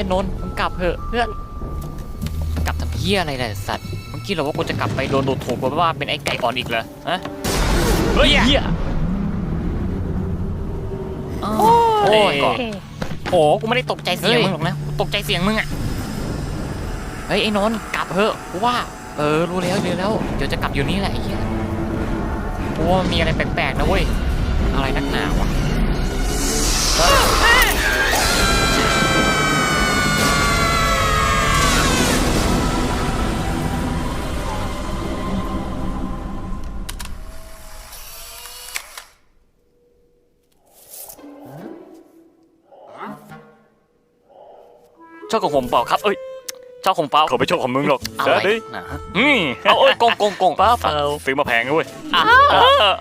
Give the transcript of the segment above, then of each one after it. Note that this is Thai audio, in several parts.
ยนนท์มึงกลับเถอะเพื่อนกลับทำเหี้ยอะไรล่ะสัตว์มึงคิดเหรอว่ากูจะกลับไปโดนดูถูกเพราะว่าเป็นไอ้ไก่อ่อนอีกเหรอฮะเฮ้ยเหี้ยอ้าวโอ้ยโอ้กูไม่ได้ตกใจเสียงมึงหรอกนะกูตกใจเสียงมึงอะเฮ้ยไอ้นนท์กลับเถอะกูว่า เออรู้แล้วรู้แล้วเดี๋ยวจะกลับอยู่นี่แหละไอ้เหี้ยกูว่ามีอะไรแปลกๆนะเว้ยอะไรนักหนาวะ ชอบของผมเปล่าครับ เอ้ยชอบของเปล่าเขาไม่ชอบของมึงหรอกอะไรเดี๋ยวดินะอืมเอาเอ้ยโกงโกงโกงป้าเปล่าซื้อมาแพงนะเว้ยอ้าเออ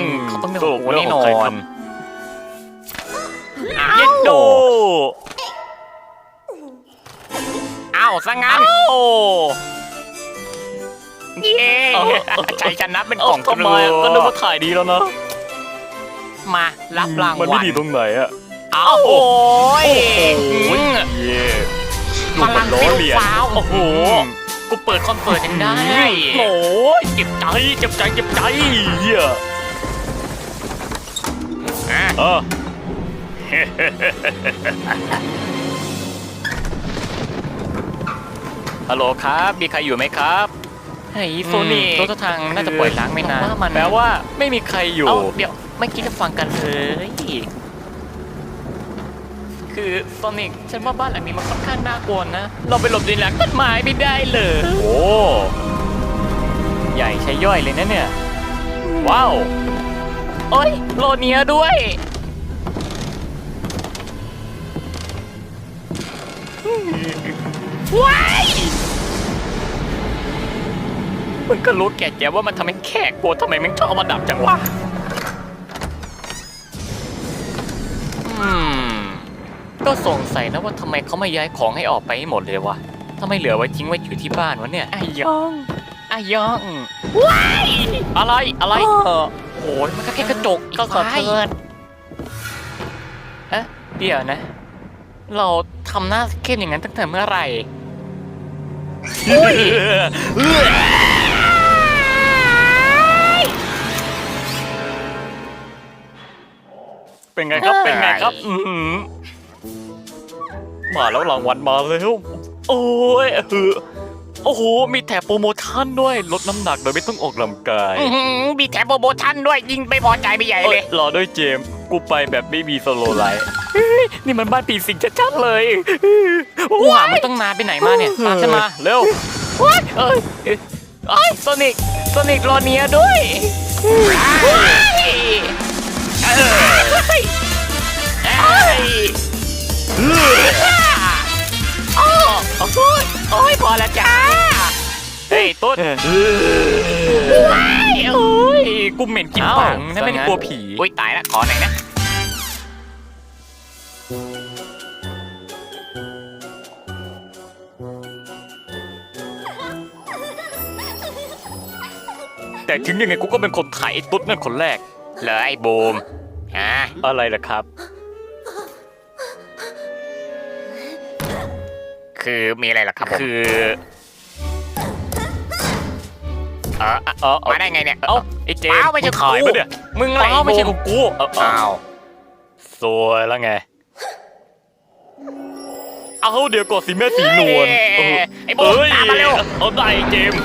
อืมเขาต้องเป็นของกูแน่นอนเย็ดโด ซะงั้น โอ้เย้ชัยชนะเป็นของทำไมอะก็นึกว่าถ่ายดีแล้วนะ มารับรางวัลมันไม่ดีตรงไหนอะเอาโอ้ยโอ้ยอืมเย่พลังล้อฟิวเลียนฟ้าวโอ้โห กูเปิดคอนเสิร์ตยังได้ โอ้ยเจ็บใจเจ็บใจเจ็บใจเหี้ยอะ ฮัลโหลครับ มีใครอยู่ไหมครับไอ้โซนี่อืมรถทางน่าจะปล่อยล้างไม่นานว่ามันแปลว่าไม่มีใครอยู่เอ้าเดี๋ยวไม่คิดจะฟังกันเลยคือโซนิกฉันว่าบ้านหลังนี้มันค่อนข้างน่ากลัวนะ เราไปหลบในหลังต้นไม้ไม่ได้เลย โอ้ใหญ่ใช้ย่อยเลยนะเนี่ย ว้าว โอ้ยโลเนียด้วย ว้ายมันก็รู้แก่แกว่ามันทำให้แขกกลัวทำไมมันชอบมาดับจังวะอืม ก็สงสัยนะว่าทำไมเขาไม่ย้ายของให้ออกไปให้หมดเลยวะทำไมเหลือไว้ทิ้งไว้อยู่ที่บ้านวะเนี่ยไอ้ยองไอ้ยองว้ายอะไรอะไรเออโอ้ยมันก็แค่กระจกก็ขอโทษเอ๊ะเดี๋ยวนะ เราทำหน้าเข้มอย่างนั้นตั้งแต่เมื่อไหร่ เป็นไงครับเป็นไงครับอือหือมาแล้วรางวัลมาแล้วโอ้ยเออโอ้โห มีแถบโปรโมชั่นด้วย ลดน้ำหนักโดยไม่ต้องออกกำลังกายอื้อหือมีแถมโปรโมชั่นด้วย ยิงไปพอใจไปใหญ่เอ้เลย ยรอด้วยเจมส์ กูไปแบบไม่มีสโลว์ไลท์นี่มันบ้านผีสิงชัดๆเลยกูหามันต้องนานไปไหนมาเนี่ยตามฉันมาเร็วว้ายเอ้ยเอ้ยเอ้ยโซนิกโซนิกรอเนียด้วยว้ายเอ้ยเอ้ยโอ้โอ้ยโอ้ยพอแล้วจ้าเฮ้ยตุ๊ดว้ายโอ้ยกูเหม็นกินปังนะไม่ได้กลัวผีอุ้ยตายละขอหน่อยนะ แต่ถึงยังไงกูก็เป็นคนไทยไอ้ตุ๊ดนั่นคนแรก เหรอไอ้บูมฮะอะไรล่ะครับ คือมีอะไรล่ะครับผมคือเออเออเออมาได้ไงเนี่ยเอ้าไอ้เจมเปส์ล่าไม่ใช่งถ่ายกูปะเนี่ยมึงเปไรล่าไม่ใช่บูของกูเออเอออ้าว สวยแล้วไง เอาเดี๋ยวก่อนสิแม่สีนวลเอ้ยเออไอ้บูมเอ้ยตามมาเร็ว เอาได้ไอ้เจมส์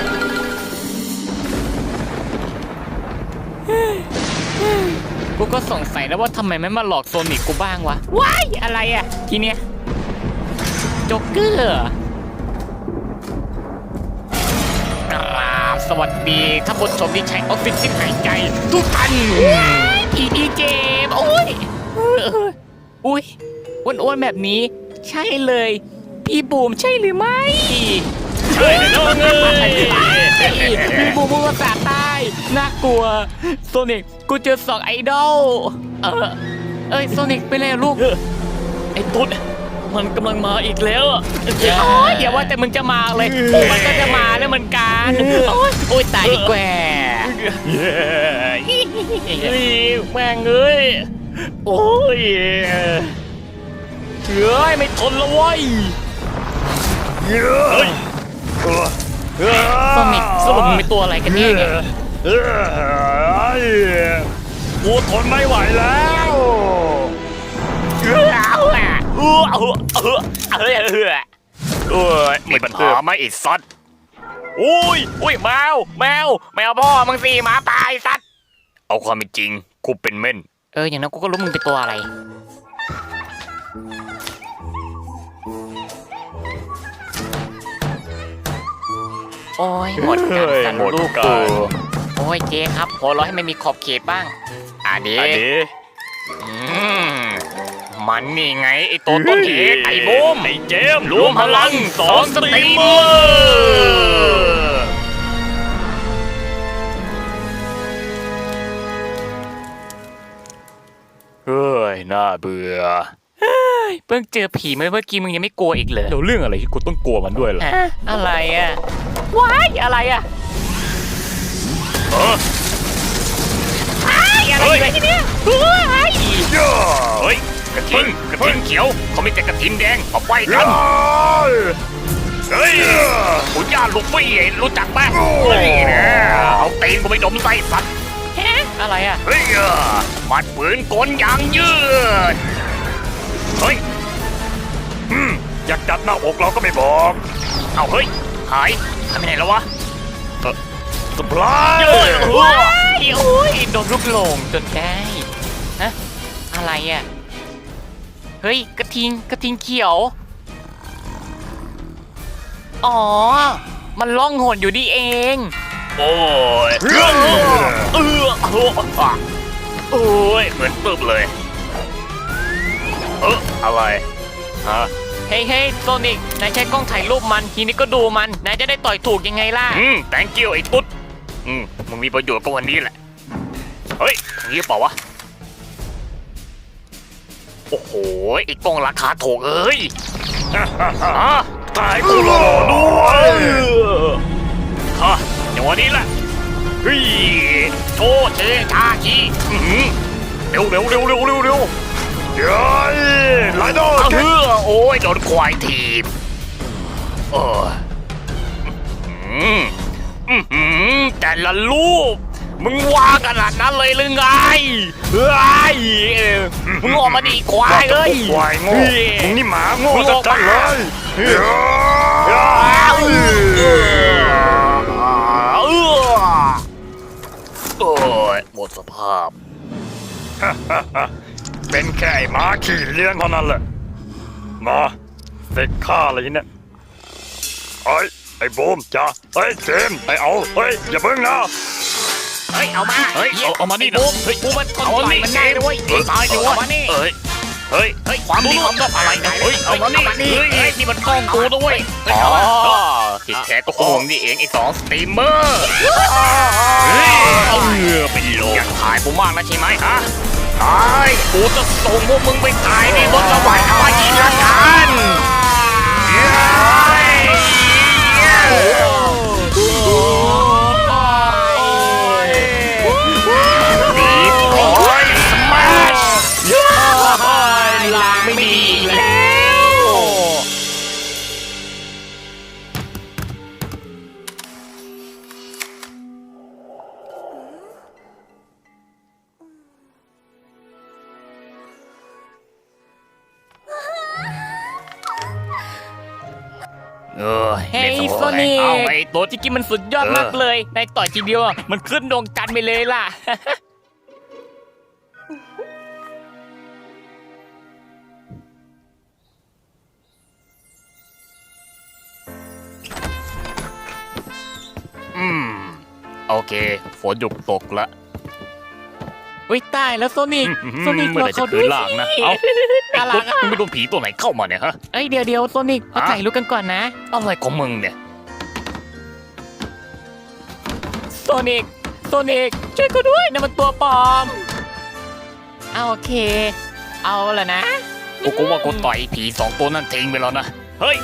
กูก็สงสัยแล้วว่าทำไมไม่มาหลอกโซนิกกูบ้างวะ ว้าย อะไรอะ ทีเนี้ยโจ๊กเกอร์เหรครับสวัสดีท่านผู้ชมที่ใช้ออฟฟิศที่หายใจ ทุกท่านว้ายผีดีเจมส์โอ้ยเออเอออุ้ยอ้วนๆแบบนี้ ใช่เลย พี่บูมใช่หรือไม่ใช่น้องเอ้ยมีบูมูภาษาใต้น่ากลัวโซนิกกูเจอสองไอดอลเออเอ้ยโซนิกเป็นไรอะลูกไอ้ตุ๊ดมันกำลังมาอีกแล้วอะโอ้ยอย่าว่าแต่มึงจะมาเลย มันก็จะมาแล้วเหมือนกันโอ้ยโอ้ยตายดีกว่าเฮ้ยแม่งเอ้ยโอ้ย เฮ้ยไม่ทนแล้วเว้ยเฮ้ยโซนิกสรุปมึงเป็นตัวอะไรกันเนี่ยเนี่ยเฮ้ยกูทนไม่ไหวแล้วเอ้อเอ้อเอ้อเอ้อเอ้อเอ้อเอ้ยมีปัญหาไหมไอ้สัตว์อุ้ยอุ้ยแมวแมวแมวพ่อมึงสิหมาตายสัตว์เอาความเป็นจริงกูเป็นเม่นเอออย่างนั้นกูก็รู้มึงเป็นตัวอะไร โอ้ยหมดกันกันหมดลูกกักูนโอ้ยเจ๊ครับหัวเร้อยให้มันมีขอบเขตบ้างอะเด็อันนี้อืมมันนี่ไงไอ้ตัวต้นเหตุไอ้บูมไอ้เจมส์รวมพลังสองสตรีมเมอร์เฮ้ยน่าเบื่อเพิ่งเจอผีเมื่อเมื่อกี้มึงยังไม่กลัวอีกเลยเดี๋ยวเรื่องอะไรที่กูต้องกลัวมันด้วยล่ะ อะอะไรอะ ว้ายอะไรอะเอออะไรอยู่ที่เนี่ยว้ายเฮ้ยกระทิงกระทิงเขียวเขาไม่แต่กระทิงแดงเอาไปกันเฮ้ยขุนย่าลูกฟี่รู้จักปะนี่นะเอาตีนกูไปดมไส้สัตว์ฮะอะไรอะเฮ้ยมัดปืนกลยางยืดเฮ้ยอืมอยากจัดหน้าอกเราก็ไม่บอก เอาเฮ้ย หายหายไปไหนแล้ววะเออสปรายว้ายโอ้ยโดนลูกหลงจนได้ฮะอะไรอะ เฮ้ย กระทิง กระทิงเขียว อ๋อ มันล่องหนอยู่นี่เอง โอ้ยเออเออโอ้ย เหมือนตึบเลย เอออะไร ฮะ เฮ้ยเฮ้ยโซนิกนายใช้กล้องถ่ายรูปมัน ทีนี้ก็ดูมัน นายจะได้ต่อยถูกยังไงล่ะ อืม thank you ไอ้ตุ๊ด อืม มึงมีประโยชน์ก็วันนี้แหละ เฮ้ยอย่างนี้เปล่าวะ โอ้โห ไอ้กล้องราคาถูกเอ้ยตายกูรอด้วยฮะอย่างวันนี้แหละเฮ้ยโชว์เชชาชีอื้อหือเร็วเร็วเร็วเร็วเร็ว เร็วเฮ้ยไลโดเฮือโอ้ยโดนควายถีบเอออื้อหืออื้อหือแต่ละรูป มึงว่าขนาดนั้นเลยหรือไงเฮ้ยเออมึงออกมาดีควายเอ้ยควายโง่มึงนี่หมาโง่มึงออกจัดๆเลมายโอ้ยหมดสภาพ เป็นแค่ไอ้หมาขี่เลี้ยงเท่านั้นแหละมาเด็กฆ่าอะไรเนี่ยเฮ้ยไอ้บูมจ้าเฮ้ยเจมส์ไอ้เอาเฮ้ยอย่าเพิ่งนะ เฮ้ย เอามาเฮ้ยเอาเอามานี่นะบูมเฮ้ยกูมันทนเอาต่อยนี่มันได้ด้วยเฮ้ย ตายดิวะมานี่เฮ้ยเฮ้ยเฮ้ยความดีความชอบอะไรกันเฮ้ยเอามานี่เอามานี่เฮ้ยเฮ้ยนี่มันกล้องกูด้วยเฮ้ยอ๋อเอามาที่แท้ก็คงนี่เองไอ้สองสตรีมเมอร์เฮ้ยเออเป็นโลอยากถ่ายกูมากนะใช่ไหมฮะ ตายกูจะส่งพวกมึงไปตายในรถระบายอวกาศละกัน เออเฮ้ยไม่โซสนิเอากไอ้ตัวจริงๆมันสุดยอดเออมากเลยนายต่อยทีเดียวอะมันขึ้นดวงจันทร์ไปเลยล่ะอืม โอเค ฝนหยุดตกละ อุ้ยตายแล้วโซนิกอืมโซนิกเมื่อไหร่รเขาจะด้วยคืนล่างนะเอ้าน่าไอ้รัตุ๊กดอะมึงไปโดนผีตัวไหนเข้ามาเนี่ยฮะเอ้ยเดี๋ยวเดี๋ยวโซนิกมาฮะถ่ายรูปกันก่อนนะอะไรของมึงเนี่ยโซนิกโซนิกช่วยกูด้วยนะมันตัวปลอมเอาโอเค เอาละนะกูก็ว่ากูต่อยผีสองตัวนั่นทิ้งไปแล้วนะเฮ้ย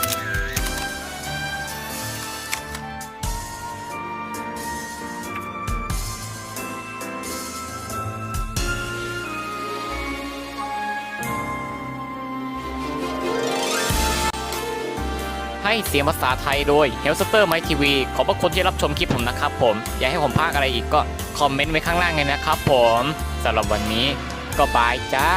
ให้เสียงภาษาไทยโดย h e l s t e r My TV ขอบพระคุณที่รับชมคลิปผมนะครับผม อยากให้ผมพากอะไรอีกก็คอมเมนต์ไว้ข้างล่างเลยนะครับผมสำหรับวันนี้ก็บายจ้า